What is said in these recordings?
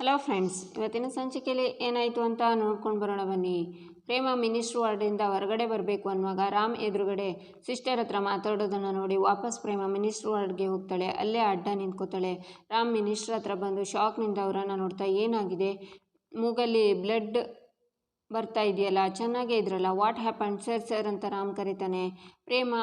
Hello friends ಇವತ್ತಿನ ಸಂಚಿಕೆಯಲ್ಲಿ ಏನಾಯಿತು ಅಂತ ನೋಡ್ಕೊಂಡು ಬರೋಣ ಬನ್ನಿ. ಪ್ರೇಮ ಮಿನಿಸ್ಟ್ರ್ ವಾರ್ಡಿಂದ ಹೊರಗಡೆ ಬರಬೇಕು ಅನ್ನುವಾಗ ರಾಮ್ ಎದುರುಗಡೆ ಸಿಸ್ಟರ್ ಹತ್ರ ಮಾತಾಡೋದನ್ನು ನೋಡಿ ವಾಪಸ್ ಪ್ರೇಮ ಮಿನಿಸ್ಟ್ರ್ ವಾರ್ಡ್ಗೆ ಹೋಗ್ತಾಳೆ. ಅಲ್ಲೇ ಅಡ್ಡ ನಿಂತ್ಕೋತಾಳೆ. ರಾಮ್ ಮಿನಿಸ್ಟ್ರ್ ಹತ್ರ ಬಂದು ಶಾಕ್ನಿಂದ ಅವರನ್ನು ನೋಡ್ತಾ ಏನಾಗಿದೆ? ಮೂಗಲ್ಲಿ ಬ್ಲಡ್ ಬರ್ತಾ ಇದೆಯಲ್ಲ, ಚೆನ್ನಾಗೇ ಇದ್ರಲ್ಲ? ವಾಟ್ ಹ್ಯಾಪನ್ ಸರ್ ಸರ್ ಅಂತ ರಾಮ್ ಕರೀತಾನೆ. ಪ್ರೇಮ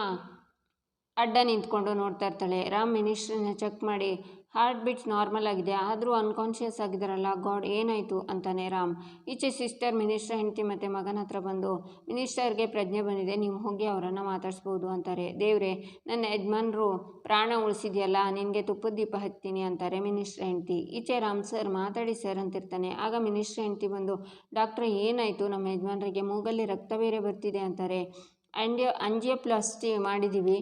ಅಡ್ಡ ನಿಂತ್ಕೊಂಡು ನೋಡ್ತಾ ಇರ್ತಾಳೆ. ರಾಮ್ ಮಿನಿಸ್ಟ್ರನ್ನ ಚೆಕ್ ಮಾಡಿ ಹಾರ್ಟ್ ಬೀಟ್ಸ್ ನಾರ್ಮಲ್ ಆಗಿದೆ. ಆದರೂ ಅನ್ಕಾನ್ಷಿಯಸ್ ಆಗಿದ್ದಾರಲ್ಲ, ಗಾಡ್ ಏನಾಯಿತು ಅಂತಾನೆ ರಾಮ್. ಈಚೆ ಸಿಸ್ಟರ್ ಮಿನಿಸ್ಟರ್, ಹೆಂಡತಿ ಮತ್ತು ಮಗನ ಹತ್ರ ಬಂದು, ಮಿನಿಸ್ಟರ್ಗೆ ಪ್ರಜ್ಞೆ ಬಂದಿದೆ, ನೀವು ಹೋಗಿ ಅವರನ್ನು ಮಾತಾಡಿಸ್ಬೋದು ಅಂತಾರೆ. ದೇವ್ರೆ, ನನ್ನ ಯಜಮಾನ್ರು ಪ್ರಾಣ ಉಳಿಸಿದೆಯಲ್ಲ, ನಿನಗೆ ತುಪ್ಪದ ದೀಪ ಹತ್ತೀನಿ ಅಂತಾರೆ ಮಿನಿಸ್ಟರ್, ಹೆಂಡತಿ. ಈಚೆ ರಾಮ್ ಸರ್ ಮಾತಾಡಿ ಸರ್ ಅಂತಿರ್ತಾನೆ. ಆಗ ಮಿನಿಸ್ಟರ್, ಹೆಂಡತಿ ಬಂದು, ಡಾಕ್ಟ್ರ್, ಏನಾಯಿತು? ನಮ್ಮ ಯಜಮಾನ್ರಿಗೆ ಮೂಗಲ್ಲಿ ರಕ್ತ ಬೇರೆ ಬರ್ತಿದೆ ಅಂತಾರೆ. ಅಂಡ್ಯ ಅಂಜಿಯೋಪ್ಲಾಸ್ಟಿ ಮಾಡಿದ್ದೀವಿ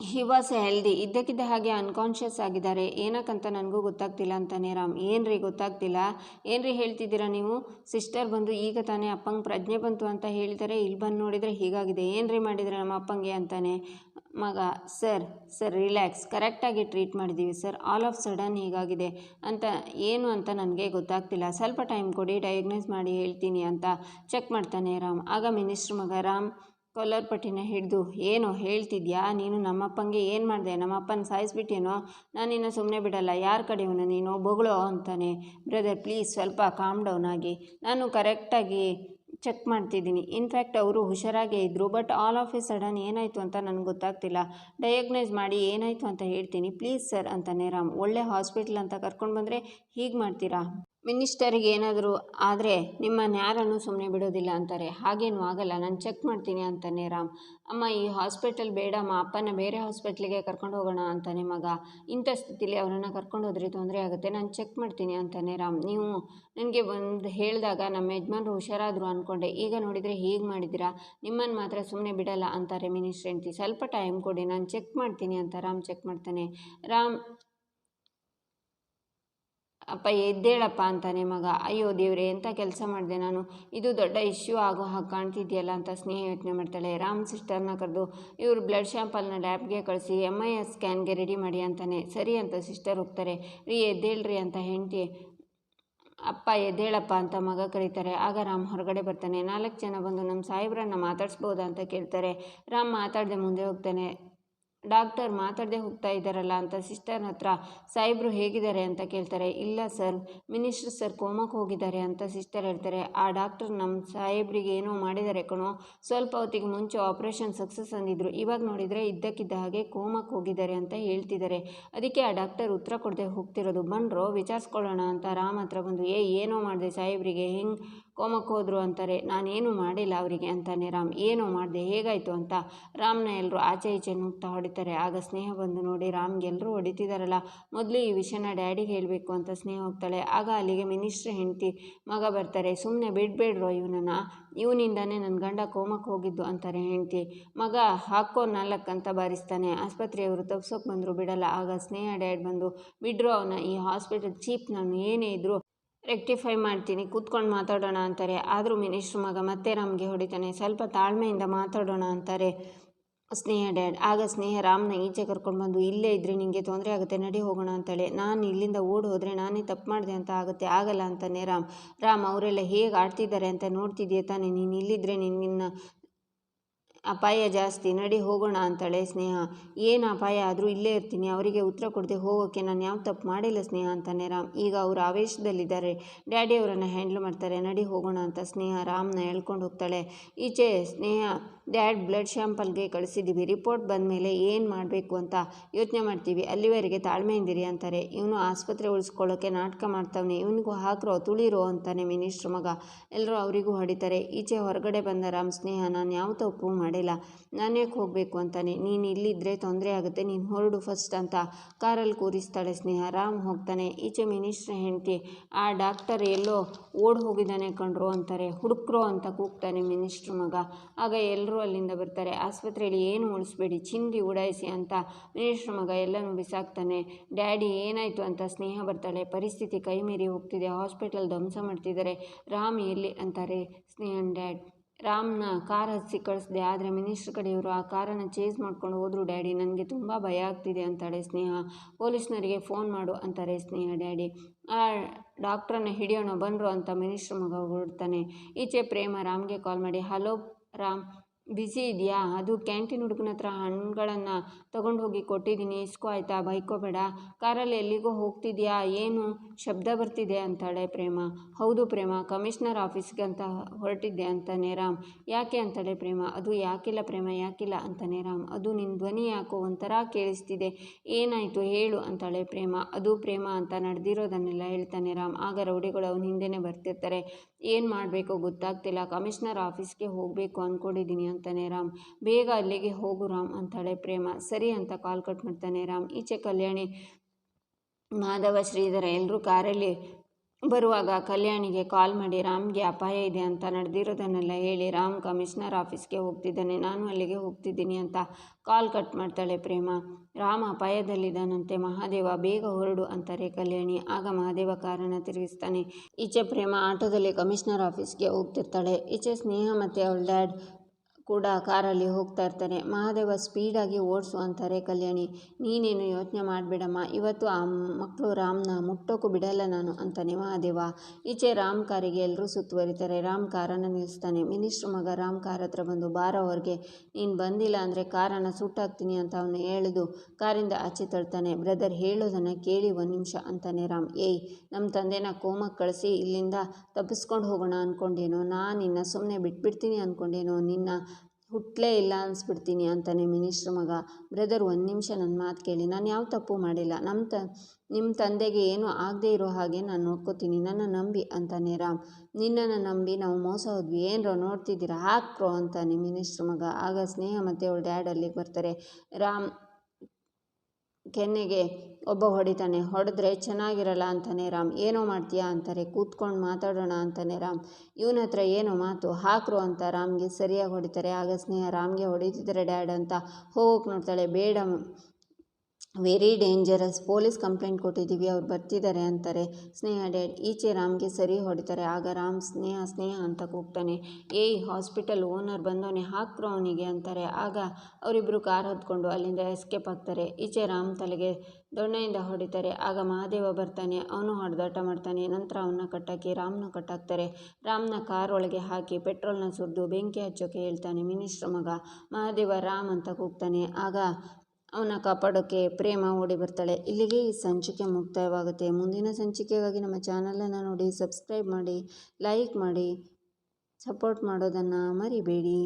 ಹಿ ವಾಸ್ ಹೆಲ್ದಿ ಇದ್ದಕ್ಕಿದ್ದ ಹಾಗೆ ಅನ್ಕಾನ್ಷಿಯಸ್ ಆಗಿದ್ದಾರೆ. ಏನಕ್ಕಂತ ನನಗೂ ಗೊತ್ತಾಗ್ತಿಲ್ಲ ಅಂತಾನೆ ರಾಮ್. ಏನ್ರಿ ಗೊತ್ತಾಗ್ತಿಲ್ಲ? ಏನ್ರಿ ಹೇಳ್ತಿದ್ದೀರಾ ನೀವು? ಸಿಸ್ಟರ್ ಬಂದು ಈಗ ತಾನೇ ಅಪ್ಪಂಗೆ ಪ್ರಜ್ಞೆ ಬಂತು ಅಂತ ಹೇಳ್ತಾರೆ ಇಲ್ಲಿ ಬಂದು ನೋಡಿದರೆ ಹೀಗಾಗಿದೆ. ಏನ್ರಿ ಮಾಡಿದರೆ ನಮ್ಮ ಅಪ್ಪಂಗೆ ಅಂತಾನೆ? ಮಗ, ಸರ್ ಸರ್ ರಿಲ್ಯಾಕ್ಸ್ ಕರೆಕ್ಟಾಗಿ ಟ್ರೀಟ್ ಮಾಡಿದ್ದೀವಿ, ಸರ್. ಆಲ್ ಆಫ್ ಸಡನ್ ಹೀಗಾಗಿದೆ. ಅಂತ, ಏನು ಅಂತ ನನಗೆ ಗೊತ್ತಾಗ್ತಿಲ್ಲ. ಸ್ವಲ್ಪ ಟೈಮ್ ಕೊಡಿ ಡಯಾಗ್ನೈಸ್ ಮಾಡಿ ಹೇಳ್ತೀನಿ ಅಂತ ಚೆಕ್ ಮಾಡ್ತಾನೆ ರಾಮ್. ಆಗ ಮಿನಿಸ್ಟ್ರ್ ಮಗ, ರಾಮ್ ಕೊಲ್ಲರ್ ಪಟ್ಟಿನ ಹಿಡಿದು, ಏನು ಹೇಳ್ತಿದ್ಯಾ? ನೀನು ನಮ್ಮಪ್ಪಂಗೆ ಏನು ಮಾಡಿದೆ? ನಮ್ಮಪ್ಪನ ಸಾಯಿಸ್ಬಿಟ್ಟೇನೋ? ನಾನು ನಿನ್ನ ಸುಮ್ಮನೆ ಬಿಡಲ್ಲ. ಯಾರ ಕಡೆಯವನು? ನೀನು ಬೊಗಳೋ ಅಂತಾನೆ. ಬ್ರದರ್, ಪ್ಲೀಸ್ ಸ್ವಲ್ಪ ಕಾಮ್ ಡೌನ್ ಆಗಿ. ನಾನು ಕರೆಕ್ಟಾಗಿ ಚೆಕ್ ಮಾಡ್ತಿದ್ದೀನಿ. ಇನ್ಫ್ಯಾಕ್ಟ್ ಅವರು ಹುಷಾರಾಗೇ ಇದ್ದರು but all of a sudden ಏನಾಯಿತು ಅಂತ ನನಗೆ ಗೊತ್ತಾಗ್ತಿಲ್ಲ. ಡಯಾಗ್ನೈಸ್ ಮಾಡಿ ಏನಾಯಿತು ಅಂತ ಹೇಳ್ತೀನಿ. ಪ್ಲೀಸ್ ಸರ್ ಅಂತಾನೆ ರಾಮ್. ಒಳ್ಳೆ ಹಾಸ್ಪಿಟ್ಲ್ ಅಂತ ಕರ್ಕೊಂಡು ಬಂದರೆ ಹೀಗೆ ಮಾಡ್ತೀರಾ? ಮಿನಿಸ್ಟರಿಗೆ ಏನಾದರೂ ಆದರೆ ನಿಮ್ಮನ್ನು ಯಾರನ್ನು ಸುಮ್ಮನೆ ಬಿಡೋದಿಲ್ಲ ಅಂತಾರೆ. ಹಾಗೇನು ಆಗಲ್ಲ. ನಾನು ಚೆಕ್ ಮಾಡ್ತೀನಿ ಅಂತಾನೆ ರಾಮ್. ಅಮ್ಮ, ಈ ಹಾಸ್ಪಿಟಲ್ ಬೇಡಮ್ಮ. ಅಪ್ಪನ ಬೇರೆ ಹಾಸ್ಪಿಟ್ಲಿಗೆ ಕರ್ಕೊಂಡು ಹೋಗೋಣ ಅಂತಾನೆ ಮಗ. ಇಂಥ ಸ್ಥಿತಿಲಿ ಅವರನ್ನು ಕರ್ಕೊಂಡು ಹೋದ್ರೆ ತೊಂದರೆ ಆಗುತ್ತೆ. ನಾನು ಚೆಕ್ ಮಾಡ್ತೀನಿ ಅಂತಾನೆ ರಾಮ್. ನೀವು ನನಗೆ ಒಂದು ಹೇಳಿದಾಗ ನಮ್ಮ ಯಜಮಾನ್ರು ಹುಷಾರಾದರು ಅಂದ್ಕೊಂಡೆ ಈಗ ನೋಡಿದರೆ ಹೀಗೆ ಮಾಡಿದ್ದೀರಾ? ನಿಮ್ಮನ್ನು ಮಾತ್ರ ಸುಮ್ಮನೆ ಬಿಡಲ್ಲ ಅಂತಾರೆ ಮಿನಿಸ್ಟ್ರೆಂಟಿ ಹೆಂಡ್ತಿ. ಸ್ವಲ್ಪ ಟೈಮ್ ಕೊಡಿ. ನಾನು ಚೆಕ್ ಮಾಡ್ತೀನಿ ಅಂತ ರಾಮ್ ಚೆಕ್ ಮಾಡ್ತಾನೆ. ರಾಮ್ ಅಪ್ಪ ಎದ್ದೇಳಪ್ಪ ಅಂತಾನೆ ಮಗ. ಅಯ್ಯೋ ದೇವ್ರೆ ಎಂಥ ಕೆಲಸ ಮಾಡಿದೆ ನಾನು? ಇದು ದೊಡ್ಡ ಇಶ್ಯೂ ಆಗೋ ಹಾಗೆ ಕಾಣ್ತಿದೆಯಲ್ಲ ಅಂತ ಸ್ನೇಹ ಯೋಚನೆ ಮಾಡ್ತಾಳೆ. ರಾಮ್ ಸಿಸ್ಟರ್ನ ಕರೆದು ಇವರು ಬ್ಲಡ್ ಶ್ಯಾಂಪಲ್ನ ಲ್ಯಾಬ್ಗೆ ಕಳಿಸಿ ಎಂ ಐ ಎಸ್ ಸ್ಕ್ಯಾನ್ಗೆ ರೆಡಿ ಮಾಡಿ ಅಂತಾನೆ. ಸರಿ ಅಂತ ಸಿಸ್ಟರ್ ಹೋಗ್ತಾರೆ. ರೀ, ಎದ್ದೇಳ್ರಿ ಅಂತ ಹೆಂಡತಿ. ಅಪ್ಪ, ಎದ್ದೇಳಪ್ಪ ಅಂತ ಮಗ ಕರೀತಾರೆ. ಆಗ ರಾಮ್ ಹೊರಗಡೆ ಬರ್ತಾನೆ. ನಾಲ್ಕು ಜನ ಬಂದು ನಮ್ಮ ಸಾಹೇಬ್ರನ್ನ ಮಾತಾಡಿಸ್ಬೋದಾ? ಅಂತ ಕೇಳ್ತಾರೆ. ರಾಮ್ ಮಾತಾಡದೆ ಮುಂದೆ ಹೋಗ್ತಾನೆ. ಡಾಕ್ಟರ್ ಮಾತಾಡದೆ ಹೋಗ್ತಾ ಇದ್ದಾರಲ್ಲ ಅಂತ ಸಿಸ್ಟರ್ ಹತ್ರ ಸಾಹೇಬ್ರು ಹೇಗಿದ್ದಾರೆ ಅಂತ ಕೇಳ್ತಾರೆ, ಇಲ್ಲ ಸರ್, ಮಿನಿಸ್ಟ್ರ್ ಸರ್ ಕೋಮಕ್ಕೆ ಹೋಗಿದ್ದಾರೆ ಅಂತ ಸಿಸ್ಟರ್ ಹೇಳ್ತಾರೆ, ಆ ಡಾಕ್ಟರ್ ನಮ್ಮ ಸಾಹೇಬ್ರಿಗೆ ಏನೋ ಮಾಡಿದ್ದಾರೆ ಕಣೋ, ಸ್ವಲ್ಪ ಹೊತ್ತಿಗೆ ಮುಂಚೆ ಆಪ್ರೇಷನ್ ಸಕ್ಸಸ್ ಅಂದಿದ್ರು, ಇವಾಗ ನೋಡಿದರೆ ಇದ್ದಕ್ಕಿದ್ದ ಹಾಗೆ ಕೋಮಕ್ಕೆ ಹೋಗಿದ್ದಾರೆ ಅಂತ ಹೇಳ್ತಿದ್ದಾರೆ, ಅದಕ್ಕೆ ಆ ಡಾಕ್ಟರ್ ಉತ್ತರ ಕೊಡದೆ ಹೋಗ್ತಿರೋದು, ಬಂದರು ವಿಚಾರಿಸ್ಕೊಳ್ಳೋಣ ಅಂತ ರಾಮ್ ಹತ್ರ ಬಂದು, ಏ, ಏನೋ ಮಾಡಿದೆ ಸಾಹೇಬ್ರಿಗೆ, ಹೆಂಗೆ ಕೋಮಕ್ಕೆ ಹೋದರು ಅಂತಾರೆ, ನಾನೇನು ಮಾಡಿಲ್ಲ ಅವರಿಗೆ ಅಂತಾನೆ ರಾಮ್. ಏನು ಮಾಡಿದೆ, ಹೇಗಾಯಿತು ಅಂತ? ರಾಮ್ನ ಎಲ್ಲರೂ ಆಚೆ ಈಚೆ ನುಗ್ತಾ ಹೊಡಿತಾರೆ. ಆಗ ಸ್ನೇಹ ಬಂದು ನೋಡಿ ರಾಮ್ಗೆ ಎಲ್ಲರೂ ಹೊಡಿತಿದಾರಲ್ಲ, ಮೊದಲು ಈ ವಿಷಯನ ಡ್ಯಾಡಿಗೆ ಹೇಳಬೇಕು ಅಂತ ಸ್ನೇಹ ಹೋಗ್ತಾಳೆ. ಆಗ ಅಲ್ಲಿಗೆ ಮಿನಿಸ್ಟ್ರ್ ಹೆಂಡತಿ ಮಗ ಬರ್ತಾರೆ. ಸುಮ್ಮನೆ ಬಿಡಬೇಡ್ರೋ ಇವನನ್ನು? ಇವನಿಂದಾನೇ ನನ್ನ ಗಂಡ ಕೋಮಕ್ಕೆ ಹೋಗಿದ್ದು ಅಂತಾರೆ ಹೆಂಡತಿ. ಮಗ, ಹಾಕೋ ನಾಲ್ಕು ಅಂತ ಬಾರಿಸ್ತಾನೆ. ಆಸ್ಪತ್ರೆಯವರು ತಪ್ಸೋಕೆ ಬಂದರು, ಬಿಡಲ್ಲ. ಆಗ ಸ್ನೇಹ ಡ್ಯಾಡ್ ಬಂದು, ಬಿಡ್ರು ಅವನ, ಈ ಹಾಸ್ಪಿಟಲ್ ಚೀಪ್ ನಾನು ಏನೇ ಇದ್ದರೂ ರೆಕ್ಟಿಫೈ ಮಾಡ್ತೀನಿ. ಕೂತ್ಕೊಂಡು ಮಾತಾಡೋಣ ಅಂತಾರೆ. ಆದರೂ ಮಿನಿಸ್ಟ್ರ್ ಮಗ ಮತ್ತೆ ರಾಮ್ಗೆ ಹೊಡಿತಾನೆ. ಸ್ವಲ್ಪ ತಾಳ್ಮೆಯಿಂದ ಮಾತಾಡೋಣ ಅಂತಾರೆ ಸ್ನೇಹ ಡ್ಯಾಡ್. ಆಗ ಸ್ನೇಹ ರಾಮ್ನ ಈಚೆ ಕರ್ಕೊಂಡು ಬಂದು, ಇಲ್ಲೇ ಇದ್ದರೆ ನಿಮಗೆ ತೊಂದರೆ ಆಗುತ್ತೆ, ನಡಿ ಹೋಗೋಣ ಅಂತಾಳೆ. ನಾನು ಇಲ್ಲಿಂದ ಓಡಿ ಹೋದರೆ ನಾನೇ ತಪ್ಪು ಮಾಡಿದೆ ಅಂತ ಆಗುತ್ತೆ. ಆಗಲ್ಲ ಅಂತಾನೆ ರಾಮ್. ರಾಮ್, ಅವರೆಲ್ಲ ಹೇಗೆ ಆಡ್ತಿದ್ದಾರೆ ಅಂತ ನೋಡ್ತಿದ್ದೀಯ ತಾನೆ? ನೀನು ಇಲ್ಲಿದ್ದರೆ ನಿನ್ನ ಅಪಾಯ ಜಾಸ್ತಿ, ನಡಿ ಹೋಗೋಣ ಅಂತಾಳೆ ಸ್ನೇಹ. ಏನು ಅಪಾಯ ಆದರೂ ಇಲ್ಲೇ ಇರ್ತೀನಿ, ಅವರಿಗೆ ಉತ್ತರ ಕೊಡದೆ ಹೋಗೋಕ್ಕೆ ನಾನು ಯಾವ ತಪ್ಪು ಮಾಡಿಲ್ಲ ಸ್ನೇಹ ಅಂತಾನೆ ರಾಮ್. ಈಗ ಅವರು ಆವೇಶದಲ್ಲಿದ್ದಾರೆ, ಡ್ಯಾಡಿ ಅವರನ್ನು ಹ್ಯಾಂಡ್ಲ್ ಮಾಡ್ತಾರೆ, ನಡಿ ಹೋಗೋಣ ಅಂತ ಸ್ನೇಹ ರಾಮ್ನ ಹೇಳ್ಕೊಂಡು ಹೋಗ್ತಾಳೆ. ಈಚೆ ಸ್ನೇಹ, ಡ್ಯಾಡ್ ಬ್ಲಡ್ ಶ್ಯಾಂಪಲ್ಗೆ ಕಳಿಸಿದ್ದೀವಿ ರಿಪೋರ್ಟ್ ಬಂದ ಮೇಲೆ ಏನು ಮಾಡಬೇಕು ಅಂತ ಯೋಚನೆ ಮಾಡ್ತೀವಿ. ಅಲ್ಲಿವರೆಗೆ ತಾಳ್ಮೆಯಿಂದಿರಿ ಅಂತಾರೆ. ಇವನು ಆಸ್ಪತ್ರೆ ಉಳಿಸ್ಕೊಳ್ಳೋಕ್ಕೆ ನಾಟಕ ಮಾಡ್ತಾವನೆ, ಇವನಿಗೂ ಹಾಕ್ರೋ, ತುಳಿರೋ ಅಂತಾನೆ ಮಿನಿಸ್ಟ್ರ್ ಮಗ. ಎಲ್ಲರೂ ಅವರಿಗೂ ಹೊಡಿತಾರೆ. ಈಚೆ ಹೊರಗಡೆ ಬಂದ ರಾಮ್, ಸ್ನೇಹ, ನಾನು ಯಾವ ತಪ್ಪು ಮಾಡಿಲ್ಲ. ಹೋಗಬೇಕು ಅಂತಾನೆ. ನೀನು ಇಲ್ಲಿದ್ದರೆ ತೊಂದರೆ ಆಗುತ್ತೆ. ನೀನು ಹೊರಡು ಫಸ್ಟ್ ಅಂತ ಕಾರಲ್ಲಿ ಕೂರಿಸ್ತಾಳೆ ಸ್ನೇಹ. ರಾಮ್ ಹೋಗ್ತಾನೆ. ಈಚೆ ಮಿನಿಸ್ಟ್ರ್ ಹೆಂಡತಿ, ಆ ಡಾಕ್ಟರ್ ಎಲ್ಲೋ ಓಡ್ ಹೋಗಿದ್ದಾನೆ ಕಣ್ರು ಅಂತಾರೆ. ಹುಡುಕ್ರೋ ಅಂತ ಕೂಗ್ತಾನೆ ಮಿನಿಸ್ಟ್ರ್ ಮಗ. ಆಗ ಎಲ್ಲರೂ ಅಲ್ಲಿಂದ ಬರ್ತಾರೆ. ಆಸ್ಪತ್ರೆಯಲ್ಲಿ ಏನು ಉಳಿಸ್ಬೇಡಿ? ಚಿಂದಿ ಉಡಾಯಿಸಿ ಅಂತ ಮಿನಿಸ್ಟ್ರ್ ಮಗ ಎಲ್ಲನೂ ಬಿಸಾಕ್ತಾನೆ. ಡ್ಯಾಡಿ, ಏನಾಯಿತು ಅಂತ ಸ್ನೇಹ ಬರ್ತಾಳೆ. ಪರಿಸ್ಥಿತಿ ಕೈ ಮೀರಿ ಹೋಗ್ತಿದೆ. ಹಾಸ್ಪಿಟಲ್ ಧ್ವಂಸ ಮಾಡ್ತಿದ್ದಾರೆ. ರಾಮ್ ಎಲ್ಲಿ? ಅಂತಾರೆ ಸ್ನೇಹನ್ ಡ್ಯಾಡ್. ರಾಮ್ನ ಕಾರ್ ಹಚ್ಚಿ ಕಳಿಸ್ದೆ, ಆದರೆ ಮಿನಿಸ್ಟ್ರ್ ಕಡೆಯವರು ಆ ಕಾರನ್ನು ಚೇಸ್ ಮಾಡ್ಕೊಂಡು ಹೋದರು, ಡ್ಯಾಡಿ, ನನಗೆ ತುಂಬ ಭಯ ಆಗ್ತಿದೆ ಅಂತಾಳೆ ಸ್ನೇಹ ಪೊಲೀಸ್ನವರಿಗೆ ಫೋನ್ ಮಾಡು ಅಂತಾರೆ, ಸ್ನೇಹ, ಡ್ಯಾಡಿ, ಆ ಡಾಕ್ಟ್ರನ್ನ ಹಿಡಿಯೋಣ ಬಂದರು ಅಂತ ಮಿನಿಸ್ಟ್ರ್ ಮಗ ಹೊರಡ್ತಾನೆ. ಈಚೆ ಪ್ರೇಮ ರಾಮ್ಗೆ ಕಾಲ್ ಮಾಡಿ, ಹಲೋ ರಾಮ್ ಬ್ಯುಸಿ ಇದೆಯಾ? ಅದು ಕ್ಯಾಂಟೀನ್ ಹುಡುಗನ ಹತ್ರ ಹಣ್ಣುಗಳನ್ನು ತಗೊಂಡು ಹೋಗಿ ಕೊಟ್ಟಿದ್ದೀನಿ ಇಸ್ಕೋ ಆಯಿತಾ? ಬೈಕೋಬೇಡ ಕಾರಲ್ಲಿ ಎಲ್ಲಿಗೋ ಹೋಗ್ತಿದ್ಯಾ? ಏನು ಶಬ್ದ ಬರ್ತಿದೆ ಅಂತಾಳೆ ಪ್ರೇಮ. ಹೌದು ಪ್ರೇಮ, ಕಮಿಷನರ್ ಆಫೀಸ್ಗೆ ಅಂತ ಹೊರಟಿದ್ದೆ ಅಂತಾನೆ ರಾಮ್. ಯಾಕೆ ಅಂತಾಳೆ ಪ್ರೇಮ? ಅದು ಯಾಕಿಲ್ಲ ಪ್ರೇಮ, ಯಾಕಿಲ್ಲ ಅಂತಾನೆ ರಾಮ್. ಅದು ನಿನ್ನ ಧ್ವನಿ ಯಾಕೋ ಒಂಥರ ಕೇಳಿಸ್ತಿದೆ. ಏನಾಯಿತು? ಹೇಳು ಅಂತಾಳೆ ಪ್ರೇಮ. ಅದು ಪ್ರೇಮ ಅಂತ ನಡೆದಿರೋದನ್ನೆಲ್ಲ ಹೇಳ್ತಾನೆ ರಾಮ್. ಆಗ ರೌಡಿಗಳು ಅವನ ಹಿಂದೆನೇ ಬರ್ತಿರ್ತಾರೆ. ಏನು ಮಾಡಬೇಕು ಗೊತ್ತಾಗ್ತಿಲ್ಲ. ಕಮಿಷನರ್ ಆಫೀಸ್ಗೆ ಹೋಗಬೇಕು ಅಂದ್ಕೊಂಡಿದ್ದೀನಿ ಅಂತಾನೆ ರಾಮ್. ಬೇಗ ಅಲ್ಲಿಗೆ ಹೋಗು ರಾಮ್ ಅಂತಾಳೆ ಪ್ರೇಮ. ಸರಿ ಅಂತ ಕಾಲ್ ಕಟ್ ಮಾಡ್ತಾನೆ ರಾಮ್. ಈಚೆ ಕಲ್ಯಾಣಿ, ಮಾಧವ, ಶ್ರೀಧರ ಎಲ್ಲರೂ ಕಾರಲ್ಲಿ ಬರುವಾಗ ಕಲ್ಯಾಣಿಗೆ ಕಾಲ್ ಮಾಡಿ, ರಾಮ್ಗೆ ಅಪಾಯ ಇದೆ ಅಂತ ನಡೆದಿರೋದನ್ನೆಲ್ಲ ಹೇಳಿ, ರಾಮ್ ಕಮಿಷನರ್ ಆಫೀಸ್ಗೆ ಹೋಗ್ತಿದ್ದಾನೆ, ನಾನು ಅಲ್ಲಿಗೆ ಹೋಗ್ತಿದ್ದೀನಿ ಅಂತ ಕಾಲ್ ಕಟ್ ಮಾಡ್ತಾಳೆ ಪ್ರೇಮ. ರಾಮ್ ಅಪಾಯದಲ್ಲಿದ್ದಾನಂತೆ, ಮಹಾದೇವ ಬೇಗ ಹೊರಡು ಅಂತಾರೆ ಕಲ್ಯಾಣಿ. ಆಗ ಮಹಾದೇವ ಕಾರನ್ನು ತಿರುಗಿಸ್ತಾನೆ. ಈಚೆ ಪ್ರೇಮ ಆಟೋದಲ್ಲಿ ಕಮಿಷನರ್ ಆಫೀಸ್ಗೆ ಹೋಗ್ತಿರ್ತಾಳೆ. ಈಚೆ ಸ್ನೇಹ ಮತ್ತು ಅವಳ ಡ್ಯಾಡ್ ಕೂಡ ಕಾರಲ್ಲಿ ಹೋಗ್ತಾ ಇರ್ತಾರೆ ಮಹಾದೇವ ಸ್ಪೀಡಾಗಿ ಓಡಿಸು ಅಂತಾರೆ ಕಲ್ಯಾಣಿ. ನೀನೇನು ಯೋಚನೆ ಮಾಡಬೇಡಮ್ಮ. ಇವತ್ತು ಆ ಮಕ್ಕಳು ರಾಮ್ನ ಮುಟ್ಟೋಕ್ಕೂ ಬಿಡಲ್ಲ ನಾನು ಅಂತಾನೆ ಮಹಾದೇವ. ಈಚೆ ರಾಮ್ ಕಾರಿಗೆ ಎಲ್ಲರೂ ಸುತ್ತುವರಿತಾರೆ. ರಾಮ್ ಕಾರನ್ನು ನಿಲ್ಲಿಸ್ತಾನೆ ಮಿನಿಸ್ಟ್ರ್ ಮಗ ರಾಮ್ ಕಾರ್ ಹತ್ರ ಬಂದು ಬಾರ ಹೊರಗೆ ನೀನು ಬಂದಿಲ್ಲ ಅಂದರೆ ಕಾರನ್ನು ಸುಟ್ಟಾಕ್ತೀನಿ ಅಂತ ಅವನು ಹೇಳಿದು. ಕಾರಿಂದ ಆಚೆ ತಳ್ತಾನೆ. ಬ್ರದರ್, ಹೇಳೋದನ್ನು ಕೇಳಿ ಒಂದು ನಿಮಿಷ ಅಂತಾನೆ ರಾಮ್. ಏಯ್ ನಮ್ಮ ತಂದೆನ ಕೋಮಕ್ಕೆ ಕಳಿಸಿ ಇಲ್ಲಿಂದ ತಪ್ಪಿಸ್ಕೊಂಡು ಹೋಗೋಣ ಅಂದ್ಕೊಂಡೇನೋ ನಾನು ನಿನ್ನ ಸುಮ್ಮನೆ ಬಿಟ್ಬಿಡ್ತೀನಿ ಅಂದ್ಕೊಂಡೇನೋ ನಿನ್ನ ಹುಟ್ಟಲೇ ಇಲ್ಲ ಅನ್ಸ್ಬಿಡ್ತೀನಿ ಅಂತಾನೆ ಮಿನಿಸ್ಟ್ರ್ ಮಗ. ಬ್ರದರ್, ಒಂದು ನಿಮಿಷ ನನ್ನ ಮಾತು ಕೇಳಿ. ನಾನು ಯಾವ ತಪ್ಪು ಮಾಡಿಲ್ಲ. ನಮ್ಮ ತ ನಿಮ್ಮ ತಂದೆಗೆ ಏನೂ ಆಗದೇ ಇರೋ ಹಾಗೆ ನಾನು ನೋಡ್ಕೋತೀನಿ. ನನ್ನ ನಂಬಿ ಅಂತಾನೆ ರಾಮ್. ನಿನ್ನನ್ನು ನಂಬಿ ನಾವು ಮೋಸ ಹೋದ್ವಿ. ಏನರೋ ನೋಡ್ತಿದ್ದೀರಾ? ಹಾಕ್ರೋ ಅಂತಾನೆ ಮಿನಿಸ್ಟ್ರ್ ಮಗ. ಆಗ ಸ್ನೇಹ ಮತ್ತು ಅವಳ ಡ್ಯಾಡ್ ಅಲ್ಲಿಗೆ ಬರ್ತಾರೆ. ರಾಮ್ ಕೆನ್ನೆಗೆ ಒಬ್ಬ ಹೊಡಿತಾನೆ, ಹೊಡೆದ್ರೆ ಚೆನ್ನಾಗಿರಲ್ಲ ಅಂತಾನೆ ರಾಮ್. ಏನೋ ಮಾಡ್ತೀಯಾ ಅಂತಾರೆ. ಕೂತ್ಕೊಂಡು ಮಾತಾಡೋಣ ಅಂತಾನೆ ರಾಮ್. ಇವನ ಹತ್ರ ಏನೋ ಮಾತು ಹಾಕ್ರು ಅಂತ ರಾಮ್ಗೆ ಸರಿಯಾಗಿ ಹೊಡಿತಾರೆ. ಆಗ ಸ್ನೇಹ, ರಾಮ್ಗೆ ಹೊಡಿತಿದ್ದಾರೆ ಡ್ಯಾಡ್ ಅಂತ ಹೋಗೋಕೆ ನೋಡ್ತಾಳೆ. ಬೇಡ ವೆರಿ ಡೇಂಜರಸ್ ಪೊಲೀಸ್ ಕಂಪ್ಲೇಂಟ್ ಕೊಟ್ಟಿದ್ದೀವಿ, ಅವ್ರು ಬರ್ತಿದ್ದಾರೆ ಅಂತಾರೆ. ಸ್ನೇಹ, ಡ್ಯಾಡ್, ಈಚೆ ರಾಮ್ಗೆ ಸರಿ ಹೊಡಿತಾರೆ. ಆಗ ರಾಮ್, ಸ್ನೇಹ ಸ್ನೇಹ ಅಂತ ಕೂಗ್ತಾನೆ. ಏಯ್, ಹಾಸ್ಪಿಟಲ್ ಓನರ್ ಬಂದವನೇ ಹಾಕ್ರು ಅವನಿಗೆ ಅಂತಾರೆ. ಆಗ ಅವರಿಬ್ಬರು ಕಾರ್ ಹೊತ್ಕೊಂಡು ಅಲ್ಲಿಂದ ಎಸ್ಕೇಪ್ ಆಗ್ತಾರೆ. ಈಚೆ ರಾಮ್ ತಲೆಗೆ ದೊಣ್ಣೆಯಿಂದ ಹೊಡಿತಾರೆ. ಆಗ ಮಹಾದೇವ ಬರ್ತಾನೆ. ಅವನು ಹೊಡೆದಾಟ ಮಾಡ್ತಾನೆ. ನಂತರ ಅವನ್ನ ಕಟ್ಟಾಕಿ ರಾಮ್ನ ಕಟ್ಟಾಕ್ತಾರೆ. ರಾಮ್ನ ಕಾರ್ ಒಳಗೆ ಹಾಕಿ ಪೆಟ್ರೋಲ್ನ ಸುರಿದು ಬೆಂಕಿ ಹಚ್ಚೋಕೆ ಹೇಳ್ತಾನೆ ಮಿನಿಸ್ಟ್ರ್ ಮಗ. ಮಹಾದೇವ ರಾಮ್ ಅಂತ ಕೂಗ್ತಾನೆ. ಆಗ ಅವನ ಕಾಪಾಡೋಕ್ಕೆ ಪ್ರೇಮ ಓಡಿ ಬರ್ತಾಳೆ. ಇಲ್ಲಿಗೆ ಈ ಸಂಚಿಕೆ ಮುಕ್ತಾಯವಾಗುತ್ತೆ. ಮುಂದಿನ ಸಂಚಿಕೆಗಾಗಿ ನಮ್ಮ ಚಾನಲನ್ನು ನೋಡಿ, ಸಬ್ಸ್ಕ್ರೈಬ್ ಮಾಡಿ, ಲೈಕ್ ಮಾಡಿ, ಸಪೋರ್ಟ್ ಮಾಡೋದನ್ನು ಮರಿಬೇಡಿ.